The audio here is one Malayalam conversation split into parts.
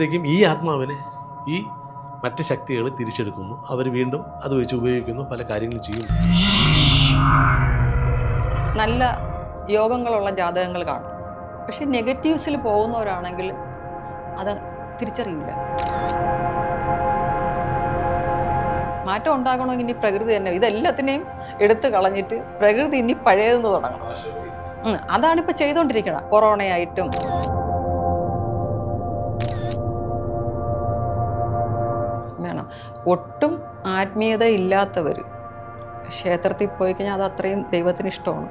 ത്തേക്കും ഈ ആത്മാവിനെ ഈ മറ്റ് ശക്തികൾ തിരിച്ചെടുക്കുന്നു. അവർ വീണ്ടും അത് വെച്ച് ഉപയോഗിക്കുന്നു പല കാര്യങ്ങളും ചെയ്യുന്നു നല്ല യോഗങ്ങളുള്ള ജാതകങ്ങൾ കാണും. പക്ഷെ നെഗറ്റീവ്സിൽ പോകുന്നവരാണെങ്കിൽ അത് തിരിച്ചറിയില്ല. മാറ്റം ഉണ്ടാകണമെങ്കിൽ ഇനി പ്രകൃതി തന്നെ ഇതെല്ലാത്തിനെയും എടുത്തു കളഞ്ഞിട്ട് പ്രകൃതി ഇനി പഴയതെന്ന് തുടങ്ങണം. അതാണിപ്പോൾ ചെയ്തുകൊണ്ടിരിക്കണം കൊറോണയായിട്ടും വേണം. ഒട്ടും ആത്മീയത ഇല്ലാത്തവർ ക്ഷേത്രത്തിൽ പോയി കഴിഞ്ഞാൽ അത് അത്രയും ദൈവത്തിന് ഇഷ്ടമാണ്.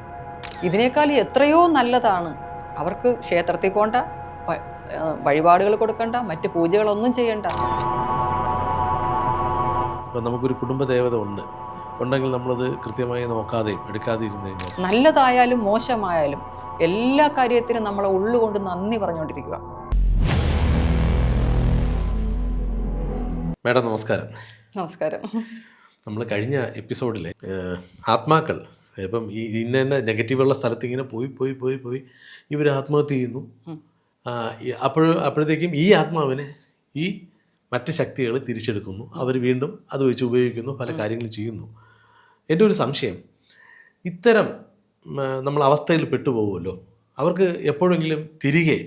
ഇതിനേക്കാൾ എത്രയോ നല്ലതാണ്. അവർക്ക് ക്ഷേത്രത്തിൽ പോകണ്ട വഴിപാടുകൾ കൊടുക്കണ്ട മറ്റ് പൂജകളൊന്നും ചെയ്യണ്ട. ഇപ്പം നമുക്കൊരു കുടുംബ ദേവത ഉണ്ട്. ഉണ്ടെങ്കിൽ നമ്മളത് കൃത്യമായി നോക്കാതെയും എടുക്കാതെ നല്ലതായാലും മോശമായാലും എല്ലാ കാര്യത്തിനും നമ്മളെ ഉള്ളുകൊണ്ട് നന്ദി പറഞ്ഞുകൊണ്ടിരിക്കുക. മേഡം നമസ്കാരം. നമസ്കാരം. നമ്മൾ കഴിഞ്ഞ എപ്പിസോഡിലെ ആത്മാക്കൾ ഇപ്പം ഈ ഇന്ന ഇന്ന നെഗറ്റീവുള്ള സ്ഥലത്ത് ഇങ്ങനെ പോയി പോയി പോയി പോയി ഇവർ ആത്മഹത്യ ചെയ്യുന്നു. അപ്പോഴും അപ്പോഴത്തേക്കും ഈ ആത്മാവിനെ ഈ മറ്റ് ശക്തികൾ തിരിച്ചെടുക്കുന്നു. അവർ വീണ്ടും അത് വെച്ച് ഉപയോഗിക്കുന്നു പല കാര്യങ്ങളും ചെയ്യുന്നു. എന്റെ ഒരു സംശയം ഇത്തരം നമ്മൾ അവസ്ഥയിൽ പെട്ടുപോകുമല്ലോ അവർക്ക് എപ്പോഴെങ്കിലും തിരികെ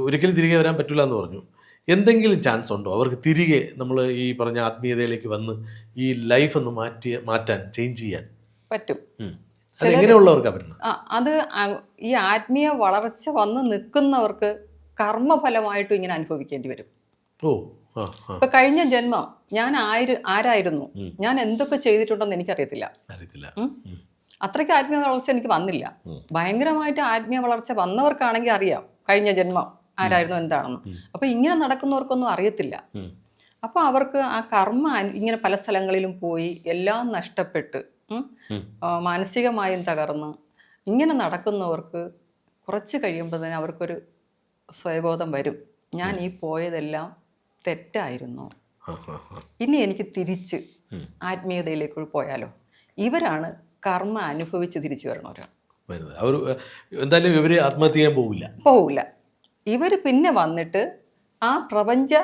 ഒരിക്കലും തിരികെ വരാൻ പറ്റില്ല എന്ന് പറഞ്ഞു. എന്തെങ്കിലും ചാൻസ് ഉണ്ടോ? അവർക്ക് തിരികെ നമ്മൾ ഈ പറഞ്ഞ ആത്മീയതയിലേക്ക് വന്ന് ഈ ലൈഫ് ഒന്ന് മാറ്റി മാറ്റാൻ ചേഞ്ച് ചെയ്യാൻ. പറ്റും. പറ്റുന്നത്? അത് ഈ ആത്മീയ വളർച്ച വന്ന് നിൽക്കുന്നവർക്ക് കർമ്മഫലമായിട്ടും ഇങ്ങനെ അനുഭവിക്കേണ്ടി വരും. ഓ ഇപ്പൊ കഴിഞ്ഞ ജന്മം ഞാൻ ആയിരു ആരായിരുന്നു? ഞാൻ എന്തൊക്കെ ചെയ്തിട്ടുണ്ടെന്ന് എനിക്കറിയത്തില്ല. അറിയത്തില്ല. അത്രയ്ക്ക് ആത്മീയ വളർച്ച എനിക്ക് വന്നില്ല. ഭയങ്കരമായിട്ട് ആത്മീയ വളർച്ച വന്നവർക്കാണെങ്കിൽ അറിയാം കഴിഞ്ഞ ജന്മം. ആരായിരുന്നു എന്താണെന്ന്. അപ്പോൾ അപ്പൊ ഇങ്ങനെ നടക്കുന്നവർക്കൊന്നും അറിയത്തില്ല. അപ്പോൾ അപ്പൊ അവർക്ക് ആ കർമ്മ ഇങ്ങനെ പല സ്ഥലങ്ങളിലും പോയി എല്ലാം നഷ്ടപ്പെട്ട്. മാനസികമായും തകർന്ന് ഇങ്ങനെ നടക്കുന്നവർക്ക് കുറച്ച് കഴിയുമ്പോൾ തന്നെ അവർക്കൊരു സ്വയബോധം വരും. ഞാൻ ഈ പോയതെല്ലാം തെറ്റായിരുന്നു. ഇനി എനിക്ക് തിരിച്ച് ആത്മീയതയിലേക്ക് പോയാലോ? ഇവരാണ് കർമ്മ അനുഭവിച്ച് തിരിച്ചു വരണവരാണ് വരുന്നത്. അവർ എന്തായാലും ഇവർ ആത്മഹത്യ ചെയ്യാൻ പോവില്ല. പോവില്ല ഇവർ പിന്നെ വന്നിട്ട് ആ പ്രപഞ്ച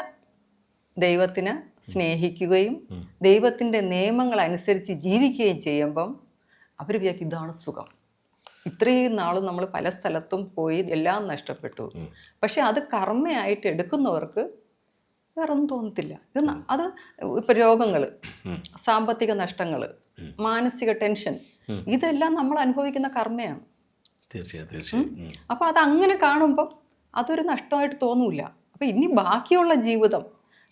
ദൈവത്തിനെ സ്നേഹിക്കുകയും. ദൈവത്തിന്റെ നിയമങ്ങൾ അനുസരിച്ച് ജീവിക്കുകയും ചെയ്യുമ്പം അവർ വിചാരിക്കും ഇതാണ് സുഖം. ഇത്രയും നാളും നമ്മൾ പല സ്ഥലത്തും പോയി എല്ലാം നഷ്ടപ്പെട്ടു. പക്ഷെ അത് കർമ്മയായിട്ട് എടുക്കുന്നവർക്ക് വേറെ ഒന്നും തോന്നത്തില്ല. ഇത് അത് ഇപ്പം രോഗങ്ങൾ സാമ്പത്തിക നഷ്ടങ്ങൾ മാനസിക ടെൻഷൻ. ഇതെല്ലാം നമ്മൾ അനുഭവിക്കുന്ന കർമ്മയാണ്. തീർച്ചയായും തീർച്ചയായും. അപ്പോൾ അത് അങ്ങനെ കാണുമ്പം അതൊരു നഷ്ടമായിട്ട് തോന്നൂല അപ്പം ഇനി ബാക്കിയുള്ള ജീവിതം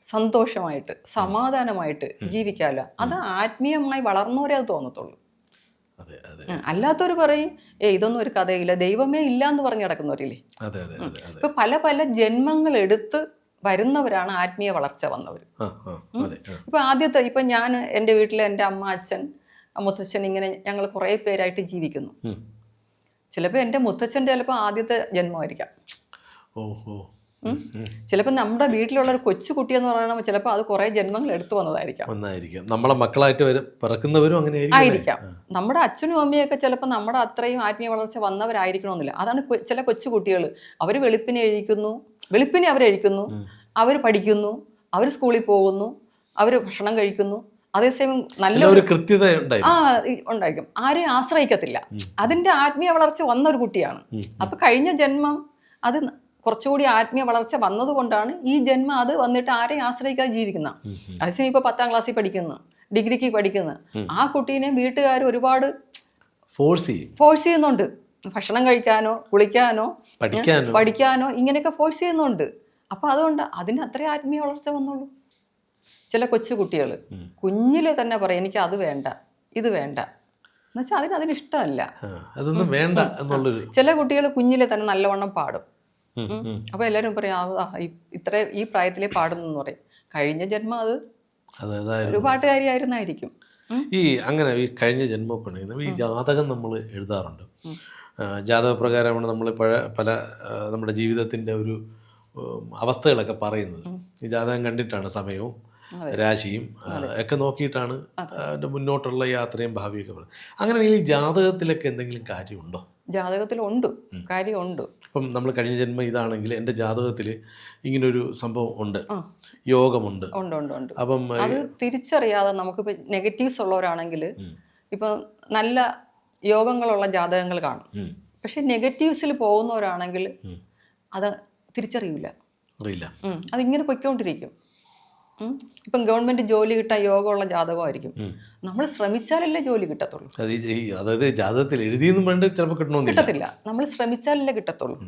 സന്തോഷമായിട്ട് സമാധാനമായിട്ട് ജീവിക്കാമല്ലോ അത് ആത്മീയമായി വളർന്നവരെ അത് തോന്നത്തുള്ളൂ. അല്ലാത്തവർ പറയും ഏ ഇതൊന്നും ഒരു കഥയില്ല. ദൈവമേ ഇല്ല എന്ന് പറഞ്ഞു കിടക്കുന്നവരില്ലേ ഇപ്പൊ പല പല ജന്മങ്ങൾ എടുത്ത് വരുന്നവരാണ് ആത്മീയ വളർച്ച വന്നവർ ഇപ്പൊ ആദ്യത്തെ ഇപ്പൊ ഞാൻ എന്റെ വീട്ടിലെ എന്റെ അമ്മ അച്ഛൻ മുത്തച്ഛൻ ഇങ്ങനെ ഞങ്ങൾ കുറേ പേരായിട്ട് ജീവിക്കുന്നു. ചിലപ്പോൾ എന്റെ മുത്തച്ഛന്റെ ചിലപ്പോൾ ആദ്യത്തെ ജന്മമായിരിക്കാം. ചിലപ്പോൾ നമ്മുടെ വീട്ടിലുള്ള ഒരു കൊച്ചു കുട്ടി എന്ന് പറയുമ്പോൾ ചിലപ്പോൾ അത് കുറേ ജന്മങ്ങൾ എടുത്തു വന്നതായിരിക്കാം. ഒന്നായിരിക്കും നമ്മളെ മക്കളായിട്ട് വരും പിറക്കുന്നവരും അങ്ങനെ ആയിരിക്കാം. നമ്മുടെ അച്ഛനും അമ്മയൊക്കെ ചിലപ്പോൾ നമ്മുടെ അത്രയും ആത്മീയ വളർച്ച വന്നവരായിരിക്കണമെന്നില്ല. അതാണ് ചില കൊച്ചു കുട്ടികൾ അവർ വെളുപ്പിനെ എഴുതിക്കുന്നു വെളുപ്പിനെ അവരെഴിക്കുന്നു അവർ പഠിക്കുന്നു അവർ സ്കൂളിൽ പോകുന്നു അവർ ഭക്ഷണം കഴിക്കുന്നു. അതേസമയം നല്ല ഒരു കൃത്യത ആ ഉണ്ടായിരിക്കും. ആരെയും ആശ്രയിക്കത്തില്ല. അതിന്റെ ആത്മീയ വളർച്ച വന്ന ഒരു കുട്ടിയാണ് അപ്പൊ കഴിഞ്ഞ ജന്മം അത് കുറച്ചുകൂടി ആത്മീയ വളർച്ച വന്നതുകൊണ്ടാണ് ഈ ജന്മം അത് വന്നിട്ട് ആരെ ആശ്രയിക്കാതെ ജീവിക്കുന്നത്. അതേസമയം ഇപ്പൊ പത്താം ക്ലാസ്സിൽ പഠിക്കുന്നു ഡിഗ്രിക്ക് പഠിക്കുന്നു. ആ കുട്ടീനെ വീട്ടുകാർ ഒരുപാട് ഫോഴ്സ് ചെയ്യും. ഫോഴ്സ് ചെയ്യുന്നുണ്ട്. ഭക്ഷണം കഴിക്കാനോ കുളിക്കാനോ പഠിക്കാനോ. പഠിക്കാനോ ഇങ്ങനെയൊക്കെ ഫോഴ്സ് ചെയ്യുന്നുണ്ട്. അപ്പൊ അതുകൊണ്ട് അതിന് അത്രേ ആത്മീയ വളർച്ച വന്നുള്ളൂ. ചില കൊച്ചു കുട്ടികൾ കുഞ്ഞിലെ തന്നെ പറയും എനിക്ക് അത് വേണ്ട ഇത് വേണ്ട. എന്നുവെച്ചാൽ അതിന് അതിന് ഇഷ്ടമല്ല. അതൊന്നും വേണ്ട എന്നുള്ളൊരു ചില കുട്ടികൾ കുഞ്ഞിലെ തന്നെ നല്ലവണ്ണം പാടും. ഉം, എല്ലാരും പറയും ഇത്ര ഈ പ്രായത്തിലെ പാടുന്നു എന്ന് പറയും. കഴിഞ്ഞ ജന്മം അത് ഒരു പാട്ടുകാരിയായിരുന്നായിരിക്കും. ആയിരുന്നായിരിക്കും ഈ അങ്ങനെ ഈ കഴിഞ്ഞ ജന്മപ്പണിയുന്ന ഈ ജാതകം നമ്മൾ എഴുതാറുണ്ട്. ആ, ജാതക പ്രകാരമാണ് നമ്മൾ പഴ പല നമ്മുടെ ജീവിതത്തിന്റെ ഒരു അവസ്ഥകളൊക്കെ പറയുന്നത്. ഈ ജാതകം കണ്ടിട്ടാണ് സമയവും രാശിയും ഒക്കെ നോക്കിയിട്ടാണ് അതിന്റെ മുന്നോട്ടുള്ള യാത്രയും ഭാവിയൊക്കെ പറയുന്നത്. അങ്ങനെയാണെങ്കിൽ ഈ ജാതകത്തിലൊക്കെ എന്തെങ്കിലും കാര്യമുണ്ടോ? ജാതകത്തിലുണ്ട്. കാര്യമുണ്ട്. ഇപ്പം നമ്മൾ കഴിഞ്ഞ ജന്മം ഇതാണെങ്കിൽ എന്റെ ജാതകത്തിൽ ഇങ്ങനൊരു സംഭവം ഉണ്ട്. യോഗമുണ്ട്. ഉണ്ട് ഉണ്ട് ഉണ്ട്. അപ്പം അത് തിരിച്ചറിയാതെ നമുക്കിപ്പോൾ നെഗറ്റീവ്സ് ഉള്ളവരാണെങ്കിൽ ഇപ്പം നല്ല യോഗങ്ങളുള്ള ജാതകങ്ങൾ കാണും. പക്ഷെ നെഗറ്റീവ്സിൽ പോകുന്നവരാണെങ്കിൽ അത് തിരിച്ചറിയില്ല അറിയില്ല. അതിങ്ങനെ പൊയ്ക്കൊണ്ടിരിക്കും. ഇപ്പം ഗവൺമെന്റ് ജോലി കിട്ടാൻ യോഗമുള്ള ജാതകമായിരിക്കും. നമ്മൾ ശ്രമിച്ചാലല്ലേ ജോലി കിട്ടത്തുള്ളൂ. അതായത് ജാതകത്തിൽ എഴുതിയെന്നും വേണ്ട ചിലപ്പോൾ കിട്ടത്തില്ല. നമ്മൾ ശ്രമിച്ചാലല്ലേ കിട്ടത്തുള്ളൂ.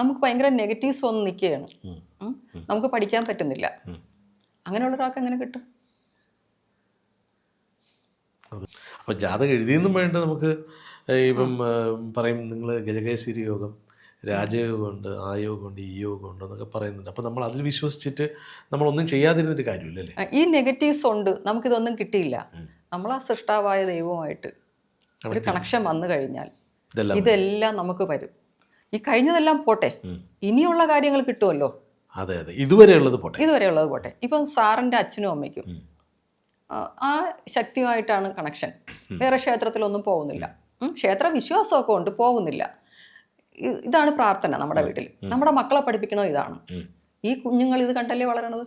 നമുക്ക് ഭയങ്കര നെഗറ്റീവ്സ് ഒന്നും നിൽക്കുകയാണ്. നമുക്ക് പഠിക്കാൻ പറ്റുന്നില്ല. അങ്ങനെയുള്ള ഒരാൾക്ക് എങ്ങനെ കിട്ടും? അപ്പോൾ ജാതകം എഴുതിയെന്നും വേണ്ട നമുക്ക് ഇപ്പം പറയും നിങ്ങൾ ഗജകേശ്വരി യോഗം. രാജയോഗമുണ്ട് ആ യോഗമുണ്ട് ഈ യോഗമുണ്ട് എന്നൊക്കെ പറയുന്നുണ്ട്. അപ്പോൾ നമ്മൾ അതിൽ വിശ്വസിച്ചിട്ട് നമ്മളൊന്നും ചെയ്യാതിരുന്നിട്ട് കാര്യമില്ലല്ലേ ഈ നെഗറ്റീവ്സ് ഉണ്ട്. നമുക്കിതൊന്നും കിട്ടിയില്ല. നമ്മൾ ആ സൃഷ്ടാവായ ദൈവവുമായിട്ട് ഒരു കണക്ഷൻ വന്നു കഴിഞ്ഞാൽ ഇതെല്ലാം നമുക്ക് വരും. ഈ കഴിഞ്ഞതെല്ലാം പോട്ടെ. ഇനിയുള്ള കാര്യങ്ങൾ കിട്ടുമല്ലോ? അതെ അതെ. ഇതുവരെയുള്ളത് പോട്ടെ. ഇതുവരെ ഇതുവരെയുള്ളത് പോട്ടെ. ഇപ്പം സാറിന്റെ അച്ഛനും അമ്മയ്ക്കും ആ, ശക്തിയുമായിട്ടാണ് കണക്ഷൻ വേറെ ക്ഷേത്രത്തിലൊന്നും പോകുന്നില്ല. ക്ഷേത്ര വിശ്വാസമൊക്കെ ഉണ്ട്. പോകുന്നില്ല. ഇതാണ് പ്രാർത്ഥന നമ്മുടെ വീട്ടിൽ നമ്മുടെ മക്കളെ പഠിപ്പിക്കണത് ഇതാണ്? ഈ കുഞ്ഞുങ്ങൾ ഇത് കണ്ടല്ലേ വളരണത്?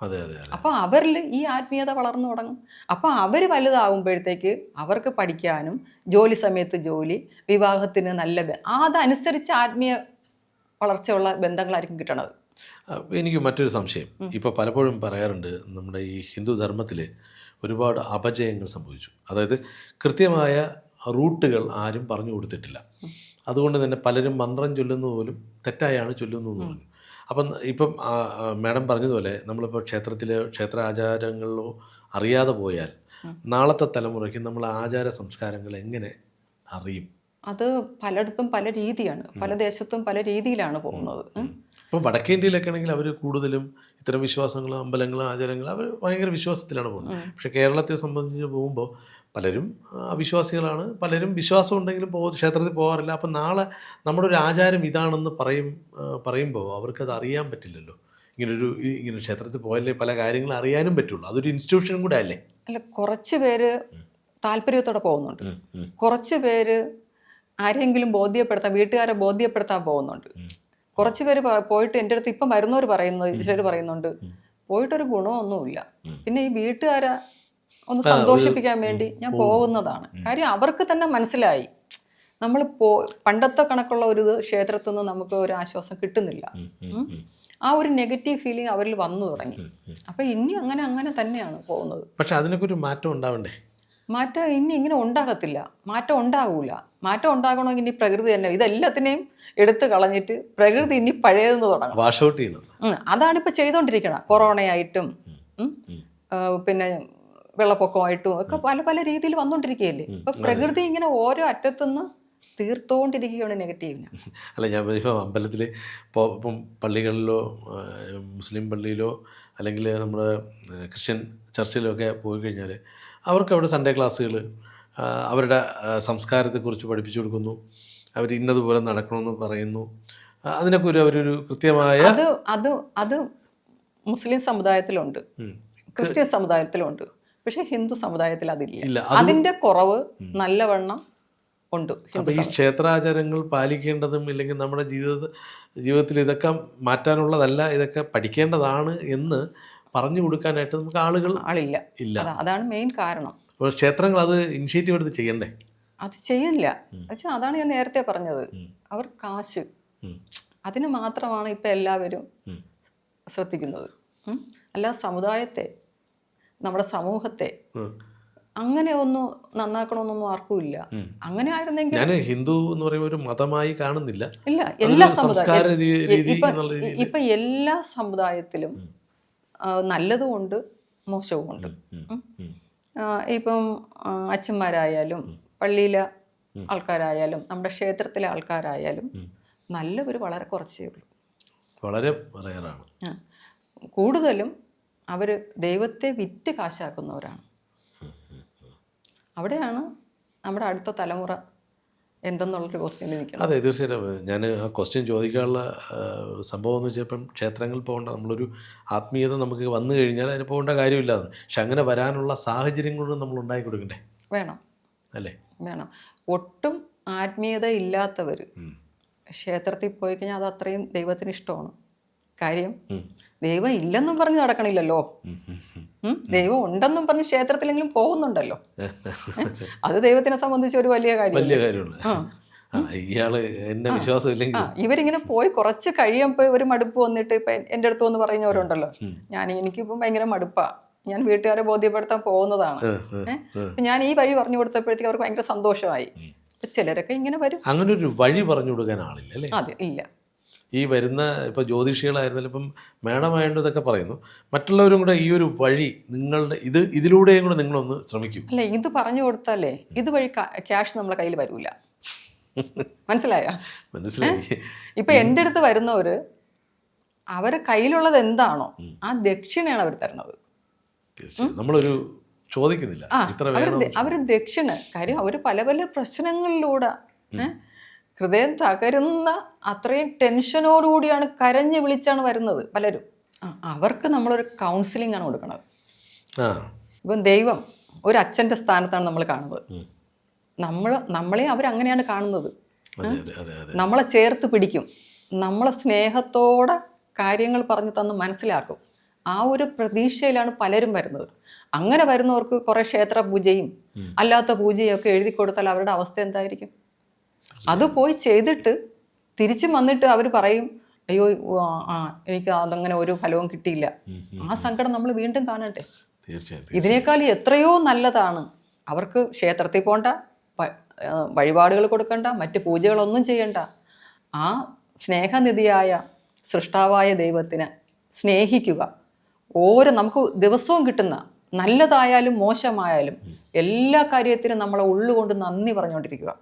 അതെ അതെ അപ്പോൾ അവരിൽ ഈ ആത്മീയത വളർന്നു തുടങ്ങും. അപ്പൊ അവർ വലുതാകുമ്പോഴത്തേക്ക് അവർക്ക് പഠിക്കാനും ജോലി സമയത്ത് ജോലി വിവാഹത്തിന് നല്ല അതനുസരിച്ച് ആത്മീയ വളർച്ചയുള്ള ബന്ധങ്ങളായിരിക്കും കിട്ടണത്. അപ്പൊ എനിക്ക് മറ്റൊരു സംശയം. ഇപ്പോൾ പലപ്പോഴും പറയാറുണ്ട് നമ്മുടെ ഈ ഹിന്ദു ധർമ്മത്തിൽ ഒരുപാട് അപജയങ്ങൾ സംഭവിച്ചു. അതായത് കൃത്യമായ റൂട്ടുകൾ ആരും പറഞ്ഞു കൊടുത്തിട്ടില്ല. അതുകൊണ്ട് തന്നെ പലരും മന്ത്രം ചൊല്ലുന്നത് പോലും തെറ്റായാണ് ചൊല്ലുന്നത് പറഞ്ഞു അപ്പം ഇപ്പം മാഡം പറഞ്ഞതുപോലെ നമ്മളിപ്പോൾ ക്ഷേത്രത്തിലെ ക്ഷേത്ര ആചാരങ്ങളിലോ അറിയാതെ പോയാൽ നാളത്തെ തലമുറയ്ക്ക് നമ്മൾ ആചാര സംസ്കാരങ്ങൾ എങ്ങനെ അറിയും? അത് പലയിടത്തും പല രീതിയാണ്. പല ദേശത്തും പല രീതിയിലാണ് പോകുന്നത്. ഇപ്പോൾ വടക്കേ ഇന്ത്യയിലൊക്കെ ആണെങ്കിൽ അവർ കൂടുതലും ഇത്തരം വിശ്വാസങ്ങൾ അമ്പലങ്ങൾ ആചാരങ്ങൾ അവർ ഭയങ്കര വിശ്വാസത്തിലാണ് പോകുന്നത്. പക്ഷെ കേരളത്തെ സംബന്ധിച്ച് പോകുമ്പോൾ പലരും അവിശ്വാസികളാണ് പലരും വിശ്വാസം ഉണ്ടെങ്കിലും പോ ക്ഷേത്രത്തിൽ പോകാറില്ല. അപ്പം നാളെ നമ്മുടെ ഒരു ആചാരം ഇതാണെന്ന് പറയും പറയുമ്പോൾ അവർക്കത് അറിയാൻ പറ്റില്ലല്ലോ. ഇങ്ങനൊരു ഇങ്ങനെ ക്ഷേത്രത്തിൽ പോയാലേ പല കാര്യങ്ങളും അറിയാനും പറ്റുള്ളൂ. അതൊരു ഇൻസ്റ്റിറ്റ്യൂഷനും കൂടെ അല്ലേ? അല്ല കുറച്ച് പേര് താല്പര്യത്തോടെ പോകുന്നുണ്ട്. കുറച്ച് പേര് ആരെങ്കിലും ബോധ്യപ്പെടുത്താൻ വീട്ടുകാരെ ബോധ്യപ്പെടുത്താൻ പോകുന്നുണ്ട്. കുറച്ച് പേര് പോയിട്ട് എന്റെ അടുത്ത് ഇപ്പം വരുന്നവർ പറയുന്നത് ചിലർ പറയുന്നുണ്ട്. പോയിട്ടൊരു ഗുണമൊന്നുമില്ല. പിന്നെ ഈ വീട്ടുകാരെ ഒന്ന് സന്തോഷിപ്പിക്കാൻ വേണ്ടി ഞാൻ പോകുന്നതാണ്. കാര്യം അവർക്ക് തന്നെ മനസ്സിലായി. നമ്മൾ പോ പണ്ടത്തെ കണക്കുള്ള ഒരു ഇത് ക്ഷേത്രത്തിൽ നിന്ന് നമുക്ക് ഒരു ആശ്വാസം കിട്ടുന്നില്ല. ആ ഒരു നെഗറ്റീവ് ഫീലിംഗ് അവരിൽ വന്നു തുടങ്ങി. അപ്പം ഇനി അങ്ങനെ അങ്ങനെ തന്നെയാണ് പോകുന്നത്. പക്ഷെ അതിനൊക്കെ ഒരു മാറ്റം ഉണ്ടാവണ്ടേ? മാറ്റം ഇനി ഇങ്ങനെ ഉണ്ടാകത്തില്ല. മാറ്റം ഉണ്ടാകൂല മാറ്റം ഉണ്ടാകണമെങ്കിൽ ഇനി പ്രകൃതി തന്നെ. ഇതെല്ലാത്തിനെയും എടുത്തു കളഞ്ഞിട്ട് പ്രകൃതി ഇനി പഴയതെന്ന് തുടങ്ങും വാഷ് ഔട്ട് ചെയ്യണം. അതാണ് അതാണിപ്പോൾ ചെയ്തുകൊണ്ടിരിക്കണം കൊറോണയായിട്ടും പിന്നെ വെള്ളപ്പൊക്കമായിട്ടും ഒക്കെ പല പല രീതിയിൽ വന്നുകൊണ്ടിരിക്കുകയല്ലേ ഇപ്പൊ പ്രകൃതി ഇങ്ങനെ ഓരോ അറ്റത്തുനിന്ന് തീർത്തുകൊണ്ടിരിക്കുകയാണ് നെഗറ്റീവിന് അല്ല ഞാൻ ഇപ്പം അമ്പലത്തിൽ ഇപ്പോൾ ഇപ്പം പള്ളികളിലോ മുസ്ലിം പള്ളിയിലോ അല്ലെങ്കിൽ നമ്മുടെ ക്രിസ്ത്യൻ ചർച്ചിലോ ഒക്കെ പോയി കഴിഞ്ഞാൽ അവർക്ക് അവിടെ സൺഡേ ക്ലാസ്സുകൾ അവരുടെ സംസ്കാരത്തെക്കുറിച്ച് പഠിപ്പിച്ചു കൊടുക്കുന്നു. അവർ ഇന്നതുപോലെ നടക്കണമെന്ന് പറയുന്നു. അതിനൊക്കെ ഒരു അവരൊരു കൃത്യമായ അത് അത് അത് മുസ്ലിം സമുദായത്തിലുണ്ട്. ക്രിസ്ത്യൻ സമുദായത്തിലുണ്ട്. പക്ഷേ ഹിന്ദു സമുദായത്തിൽ അതില്ല. അതിന്റെ കുറവ് നല്ലവണ്ണം ഉണ്ട് അപ്പോൾ ഈ ക്ഷേത്രാചാരങ്ങൾ പാലിക്കേണ്ടതും ഇല്ലെങ്കിൽ നമ്മുടെ ജീവിത ജീവിതത്തിൽ ഇതൊക്കെ മാറ്റാനുള്ളതല്ല ഇതൊക്കെ പഠിക്കേണ്ടതാണ് എന്ന് പറഞ്ഞു കൊടുക്കാനായിട്ട് നമുക്ക് ആളുകൾ ആളില്ല. ഇല്ല. അതാണ് മെയിൻ കാരണം. അപ്പോൾ ക്ഷേത്രങ്ങൾ അത് ഇനിഷ്യേറ്റീവ് എടുത്ത് ചെയ്യണ്ടേ? അത് ചെയ്യുന്നില്ല. വെച്ചാൽ അതാണ് ഞാൻ നേരത്തെ പറഞ്ഞത്. അവർ കാശ്. അതിന് മാത്രമാണ് ഇപ്പം എല്ലാവരും ശ്രദ്ധിക്കുന്നത്. അല്ല സമുദായത്തെ നമ്മുടെ സമൂഹത്തെ അങ്ങനെ ഒന്നും നന്നാക്കണമെന്നൊന്നും ആർക്കും ഇല്ല. അങ്ങനെ ആയിരുന്നെങ്കിൽ ഞാൻ ഹിന്ദു എന്ന് പറയുമ്പോൾ ഒരു മതമായി കാണുന്നില്ല. ഇല്ല എല്ലാ സമുദായ ഇപ്പൊ എല്ലാ സമുദായത്തിലും നല്ലതുമുണ്ട് മോശവുമുണ്ട്. ഇപ്പം അച്ഛന്മാരായാലും പള്ളിയിലെ ആൾക്കാരായാലും നമ്മുടെ ക്ഷേത്രത്തിലെ ആൾക്കാരായാലും നല്ലവർ വളരെ കുറച്ചേ ഉള്ളൂ. വളരെ റയറാണ്. കൂടുതലും അവർ ദൈവത്തെ വിറ്റ് കാശാക്കുന്നവരാണ്. അവിടെയാണ് നമ്മുടെ അടുത്ത തലമുറ എന്തെന്നുള്ളൊരു ക്വസ്റ്റ്യൻ നിൽക്കണം. അതെ തീർച്ചയായിട്ടും. ഞാൻ ആ ക്വസ്റ്റ്യൻ ചോദിക്കാനുള്ള സംഭവം എന്ന് വെച്ചാൽ ഇപ്പം ക്ഷേത്രങ്ങളിൽ പോകേണ്ട നമ്മളൊരു ആത്മീയത നമുക്ക് വന്നു കഴിഞ്ഞാൽ അതിന് പോകേണ്ട കാര്യമില്ല. പക്ഷെ അങ്ങനെ വരാനുള്ള സാഹചര്യങ്ങളും നമ്മൾ ഉണ്ടാക്കി കൊടുക്കണ്ടേ? വേണം. അല്ലേ? വേണം. ഒട്ടും ആത്മീയത ഇല്ലാത്തവർ ക്ഷേത്രത്തിൽ പോയി കഴിഞ്ഞാൽ അത് അത്രയും ദൈവത്തിന് ഇഷ്ടമാണ്. കാര്യം ദൈവം ഇല്ലെന്നും പറഞ്ഞ് നടക്കണില്ലല്ലോ? ദൈവം ഉണ്ടെന്നും പറഞ്ഞ് ക്ഷേത്രത്തിലെങ്കിലും പോകുന്നുണ്ടല്ലോ. അത് ദൈവത്തിനെ സംബന്ധിച്ച് ഒരു വലിയ കാര്യം. വലിയ കാര്യമാണ്. ഇയാൾ എന്നെ വിശ്വാസമില്ലെങ്കിൽ ഇവരിങ്ങനെ പോയി കുറച്ച് കഴിയുമ്പോൾ ഒരു മടുപ്പ് വന്നിട്ട് ഇപ്പൊ എന്റെ അടുത്ത് വന്ന് പറയുന്നവരുണ്ടല്ലോ. ഞാൻ എനിക്കിപ്പം ഭയങ്കര മടുപ്പാ. ഞാൻ വീട്ടുകാരെ ബോധ്യപ്പെടുത്താൻ പോകുന്നതാണ്? ഞാൻ ഈ വഴി പറഞ്ഞു കൊടുത്തപ്പോഴത്തേക്ക് അവർക്ക് ഭയങ്കര സന്തോഷമായി. ചിലരൊക്കെ ഇങ്ങനെ വരും. അങ്ങനെ ഒരു വഴി പറഞ്ഞു കൊടുക്കാൻ ആളില്ല അതെ ഇല്ല. ഈ വരുന്ന ഇപ്പോൾ ജ്യോതിഷികളായിരുന്നാലും ഇപ്പം മേഡമായിട്ട് ഇതൊക്കെ പറയുന്നു. മറ്റുള്ളവരും കൂടെ ഈ ഒരു വഴി നിങ്ങളുടെ ഇത് ഇതിലൂടെയും കൂടെ നിങ്ങളൊന്ന് ശ്രമിക്കും. അല്ലേ ഇത് പറഞ്ഞു കൊടുത്താലേ ഇതുവഴി ക്യാഷ് നമ്മളെ കയ്യിൽ വരൂല. മനസ്സിലായോ? മനസ്സിലായി. ഇപ്പൊ എന്റെ അടുത്ത് വരുന്നവർ അവരെ കയ്യിലുള്ളത് എന്താണോ ആ ദക്ഷിണയാണ് അവർ തരുന്നത്. നമ്മളൊരു ചോദിക്കുന്നില്ല അവർ അവർ ദക്ഷിണ കാര്യം അവർ പല പല പ്രശ്നങ്ങളിലൂടെ ഹൃദയം തകരുന്ന അത്രയും ടെൻഷനോടുകൂടിയാണ് കരഞ്ഞ് വിളിച്ചാണ് വരുന്നത് പലരും. അവർക്ക് നമ്മളൊരു കൗൺസിലിംഗ് ആണ് കൊടുക്കുന്നത് ഇപ്പം ദൈവം ഒരു അച്ഛന്റെ സ്ഥാനത്താണ് നമ്മൾ കാണുന്നത്. നമ്മൾ നമ്മളെ അവരങ്ങനെയാണ് കാണുന്നത്. അതെ അതെ അതെ അതെ. നമ്മളെ ചേർത്ത് പിടിക്കും. നമ്മളെ സ്നേഹത്തോടെ കാര്യങ്ങൾ പറഞ്ഞു തന്ന് മനസ്സിലാക്കും. ആ ഒരു പ്രതീക്ഷയിലാണ് പലരും വരുന്നത്. അങ്ങനെ വരുന്നവർക്ക് കുറേ ക്ഷേത്ര പൂജയും അല്ലാത്ത പൂജയും ഒക്കെ എഴുതി കൊടുത്താൽ അവരുടെ അവസ്ഥ എന്തായിരിക്കും? അത് പോയി ചെയ്തിട്ട് തിരിച്ചു വന്നിട്ട് അവർ പറയും അയ്യോ ആ, എനിക്ക് അതങ്ങനെ ഒരു ഫലവും കിട്ടിയില്ല. ആ സങ്കടം നമ്മൾ വീണ്ടും കാണട്ടെ. തീർച്ചയായും ഇതിനേക്കാൾ എത്രയോ നല്ലതാണ്. അവർക്ക് ക്ഷേത്രത്തിൽ പോകണ്ട വഴിപാടുകൾ കൊടുക്കണ്ട മറ്റ് പൂജകളൊന്നും ചെയ്യണ്ട. ആ സ്നേഹനിധിയായ സൃഷ്ടാവായ ദൈവത്തിനെ സ്നേഹിക്കുക. ഓരോ നമുക്ക് ദിവസവും കിട്ടുന്ന നല്ലതായാലും മോശമായാലും എല്ലാ കാര്യത്തിനും നമ്മളെ ഉള്ളുകൊണ്ട് നന്ദി പറഞ്ഞുകൊണ്ടിരിക്കുക.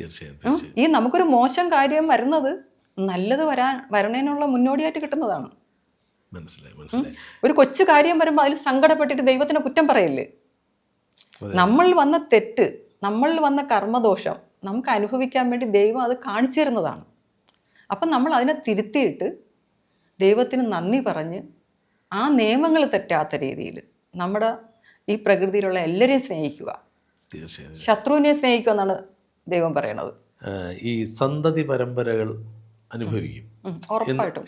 തീർച്ചയായും ഈ നമുക്കൊരു മോശം കാര്യം വരുന്നത് നല്ലത് വരാൻ വരണേനുള്ള മുന്നോടിയായിട്ട് കിട്ടുന്നതാണ്. മനസ്സിലായി മനസ്സിലായി. ഒരു കൊച്ചു കാര്യം വരുമ്പോൾ അതിൽ സങ്കടപ്പെട്ടിട്ട് ദൈവത്തിന് കുറ്റം പറയല്ലേ? നമ്മൾ വന്ന തെറ്റ് നമ്മൾ വന്ന കർമ്മദോഷം നമുക്ക് അനുഭവിക്കാൻ വേണ്ടി ദൈവം അത് കാണിച്ചു തരുന്നതാണ്. അപ്പം നമ്മൾ അതിനെ തിരുത്തിയിട്ട് ദൈവത്തിന് നന്ദി പറഞ്ഞ് ആ നിയമങ്ങൾ തെറ്റാത്ത രീതിയിൽ നമ്മുടെ ഈ പ്രകൃതിയിലുള്ള എല്ലാവരെയും സ്നേഹിക്കുക. ശത്രുവിനെ സ്നേഹിക്കുക എന്നാണ് ദൈവം പറയണത്. ഈ സന്തതി പരമ്പരകൾ അനുഭവിക്കും.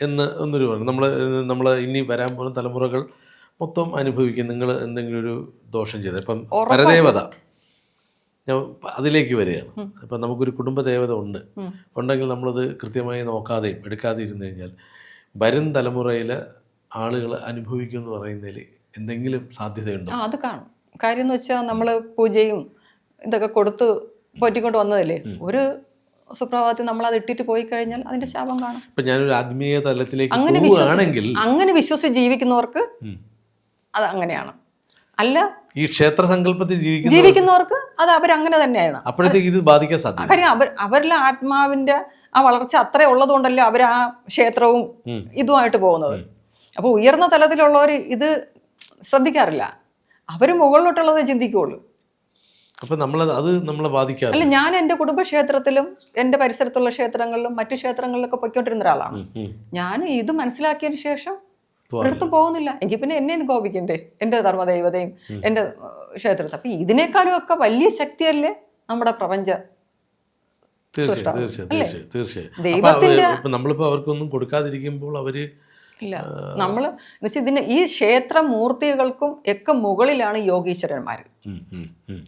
എന്ന് എന്നൊരു നമ്മൾ നമ്മൾ ഇനി വരാൻ പോകുന്ന തലമുറകൾ മൊത്തം അനുഭവിക്കും. നിങ്ങൾ എന്തെങ്കിലും ഒരു ദോഷം ചെയ്ത് ഇപ്പം പരദേവത. ഞാൻ അതിലേക്ക് വരികയാണ്. ഇപ്പം നമുക്കൊരു കുടുംബ ദേവത ഉണ്ട്. ഉണ്ടെങ്കിൽ നമ്മളത് കൃത്യമായി നോക്കാതെയും എടുക്കാതെ ഇരുന്നു കഴിഞ്ഞാൽ വരും തലമുറയിലെ ആളുകൾ അനുഭവിക്കും എന്ന് പറയുന്നതിൽ എന്തെങ്കിലും സാധ്യതയുണ്ടോ? അത് കാണും. കാര്യം എന്ന് വെച്ചാൽ നമ്മൾ പൂജയും ഇതൊക്കെ കൊടുത്ത് പോറ്റിക്കൊണ്ട് വന്നതല്ലേ? ഒരു സുപ്രഭാതത്തിൽ നമ്മൾ അത് ഇട്ടിട്ട് പോയി കഴിഞ്ഞാൽ അതിന്റെ ശാപം കാണും. ഇപ്പം ഞാനൊരു ആത്മീയ തലത്തിലേക്ക് അങ്ങനെ വിശ്വസിച്ച് അങ്ങനെ വിശ്വസിച്ച് ജീവിക്കുന്നവർക്ക്. അത് അങ്ങനെയാണ്. അല്ല ഈ ക്ഷേത്ര സങ്കല്പത്തിൽ ജീവിക്കുന്ന ജീവിക്കുന്നവർക്ക് അത് അവരങ്ങനെ തന്നെയാണ്. അപ്പോഴത്തേക്ക് ഇത് ബാധിക്കാൻ സാധ്യത കാര്യം അവർ അവരിലെ ആത്മാവിന്റെ ആ വളർച്ച അത്ര ഉള്ളതുകൊണ്ടല്ലേ അവർ ആ ക്ഷേത്രവും ഇതുമായിട്ട് പോകുന്നത്. അപ്പോൾ ഉയർന്ന തലത്തിലുള്ളവർ ഇത് ശ്രദ്ധിക്കാറില്ല. അവർ മുകളിലോട്ടുള്ളതേ ചിന്തിക്കുകയുള്ളൂ. അപ്പം നമ്മൾ അത് നമ്മളെ ബാധിക്കാറില്ല. അല്ല ഞാൻ എന്റെ കുടുംബക്ഷേത്രത്തിലും എന്റെ പരിസരത്തുള്ള ക്ഷേത്രങ്ങളിലും മറ്റു ക്ഷേത്രങ്ങളിലൊക്കെ പൊയ്ക്കൊണ്ടിരുന്ന ഒരാളാണ്. ഞാൻ ഇത് മനസ്സിലാക്കിയതിന് ശേഷം ഒരിടത്തും പോകുന്നില്ല. എനിക്ക് പിന്നെ എന്നെ കോപിക്കണ്ടേ? എന്റെ ധർമ്മദൈവതയും എന്റെ ക്ഷേത്രത്തെ. അപ്പം ഇതിനേക്കാളും ഒക്കെ വലിയ ശക്തിയല്ലേ നമ്മുടെ പ്രപഞ്ച തീർച്ചയായും അവർക്കൊന്നും കൊടുക്കാതിരിക്കുമ്പോൾ അവർ ഇല്ല. നമ്മൾ ഇതിന് ഈ ക്ഷേത്ര മൂർത്തികൾക്കും ഒക്കെ മുകളിലാണ് യോഗീശ്വരന്മാർ ഉം.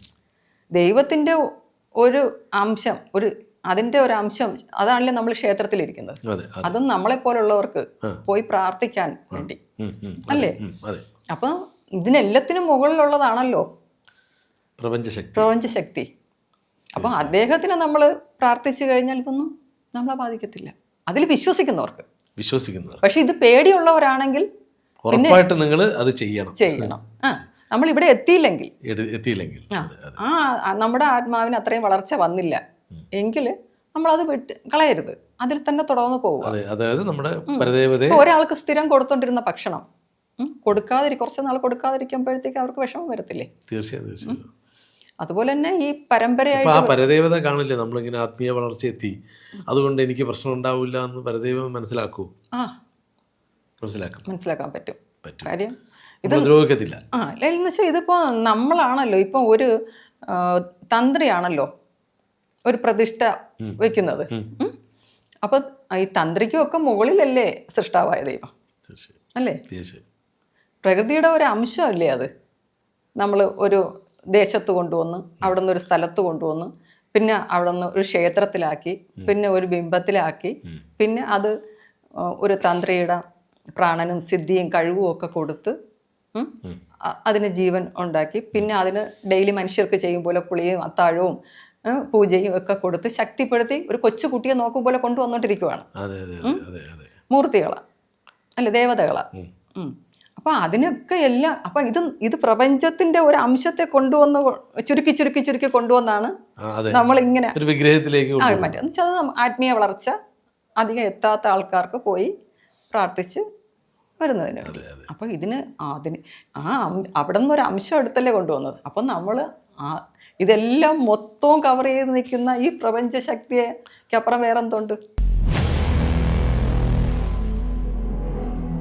ദൈവത്തിന്റെ ഒരു അംശം ഒരു അതിന്റെ ഒരു അംശം അതാണല്ലേ നമ്മൾ ക്ഷേത്രത്തിലിരിക്കുന്നത്. ഇരിക്കുന്നത് അതെ. നമ്മളെ പോലുള്ളവർക്ക് പോയി പ്രാർത്ഥിക്കാൻ വേണ്ടി. അല്ലേ? അപ്പം ഇതിനെല്ലാത്തിനും മുകളിലുള്ളതാണല്ലോ. പ്രപഞ്ചശക്തി. പ്രപഞ്ചശക്തി. അപ്പൊ അദ്ദേഹത്തിന് നമ്മൾ പ്രാർത്ഥിച്ചു കഴിഞ്ഞാൽ ഇതൊന്നും നമ്മളെ ബാധിക്കത്തില്ല. അതിൽ വിശ്വസിക്കുന്നവർക്ക്. വിശ്വസിക്കുന്നവർ. പക്ഷെ ഇത് പേടിയുള്ളവരാണെങ്കിൽ ഉറപ്പായിട്ട് നിങ്ങൾ അത് ചെയ്യണം. ചെയ്യണം. ആ. നമ്മൾ ഇവിടെ എത്തിയില്ലെങ്കിൽ എത്തിയില്ലെങ്കിൽ. ആ നമ്മുടെ ആത്മാവിന് അത്രയും വളർച്ച വന്നില്ല. എങ്കിൽ അത് വിട്ട് കളയരുത്. അതിൽ തന്നെ തുടർന്ന് അതെ അതായത് നമ്മുടെ ഒരാൾക്ക് സ്ഥിരം കൊടുത്തോണ്ടിരുന്ന ഭക്ഷണം ഉം, കൊടുക്കാതിരി കുറച്ച് നാൾ കൊടുക്കാതിരിക്കുമ്പോഴത്തേക്ക് അവർക്ക് വിഷമം വരത്തില്ലേ? തീർച്ചയായും അതുപോലെ തന്നെ ഈ പരമ്പരയായിട്ട് ആ പരദേവത കാണില്ലേ? നമ്മളിങ്ങനെ ആത്മീയ വളർച്ച എത്തി. അതുകൊണ്ട് എനിക്ക് പ്രശ്നം ഉണ്ടാവില്ല എന്ന് പരദൈവം മനസ്സിലാക്കൂ. ആ. മനസ്സിലാക്കും. മനസ്സിലാക്കാൻ പറ്റും. പറ്റും. കാര്യം ദ്രോഹിക്കത്തില്ല ആ എന്ന് വെച്ചാൽ ഇതിപ്പോൾ നമ്മളാണല്ലോ ഇപ്പം ഒരു തന്ത്രിയാണല്ലോ ഒരു പ്രതിഷ്ഠ വെക്കുന്നത്. അപ്പൊ ഈ തന്ത്രിക്കും ഒക്കെ മുകളിലല്ലേ സൃഷ്ടാവായ ദൈവം? അല്ലേ? പ്രകൃതിയുടെ ഒരു അംശമല്ലേ അത്? നമ്മൾ ഒരു ദേശത്ത് കൊണ്ടുവന്ന് അവിടെ നിന്ന് ഒരു സ്ഥലത്ത് കൊണ്ടുവന്ന് പിന്നെ അവിടെ നിന്ന് ഒരു ക്ഷേത്രത്തിലാക്കി പിന്നെ ഒരു ബിംബത്തിലാക്കി പിന്നെ അത് ഒരു തന്ത്രിയുടെ പ്രാണനും സിദ്ധിയും കഴിവും ഒക്കെ കൊടുത്ത് അതിന് ജീവൻ ഉണ്ടാക്കി. പിന്നെ അതിന് ഡെയിലി മനുഷ്യർക്ക് ചെയ്യും പോലെ കുളിയും അത്താഴവും പൂജയും ഒക്കെ കൊടുത്ത് ശക്തിപ്പെടുത്തി ഒരു കൊച്ചു കുട്ടിയെ നോക്കും പോലെ കൊണ്ടുവന്നോണ്ടിരിക്കുവാണ്. അതെ അല്ല ദേവതകളാ. ഉം. അപ്പൊ അതിനൊക്കെ എല്ലാം അപ്പൊ ഇത് ഇത് പ്രപഞ്ചത്തിന്റെ ഒരു അംശത്തെ കൊണ്ടുവന്ന് ചുരുക്കി ചുരുക്കി ചുരുക്കി കൊണ്ടുവന്നാണ് നമ്മൾ ഇങ്ങനെ വിഗ്രഹത്തിലേക്ക്. മറ്റേ ആത്മീയ വളർച്ച അധികം എത്താത്ത ആൾക്കാർക്ക് പോയി പ്രാർത്ഥിച്ച് വരുന്നതിന് വേണ്ടി. അപ്പോൾ ഇതിന് അതിന് ആ അവിടെ നിന്ന് ഒരു അംശം അടുത്തല്ലേ കൊണ്ടുവന്നത്? അപ്പം നമ്മൾ ആ ഇതെല്ലാം മൊത്തവും കവർ ചെയ്ത് നിൽക്കുന്ന ഈ പ്രപഞ്ച ശക്തിയെ അപ്പുറം വേറെന്തുണ്ട്?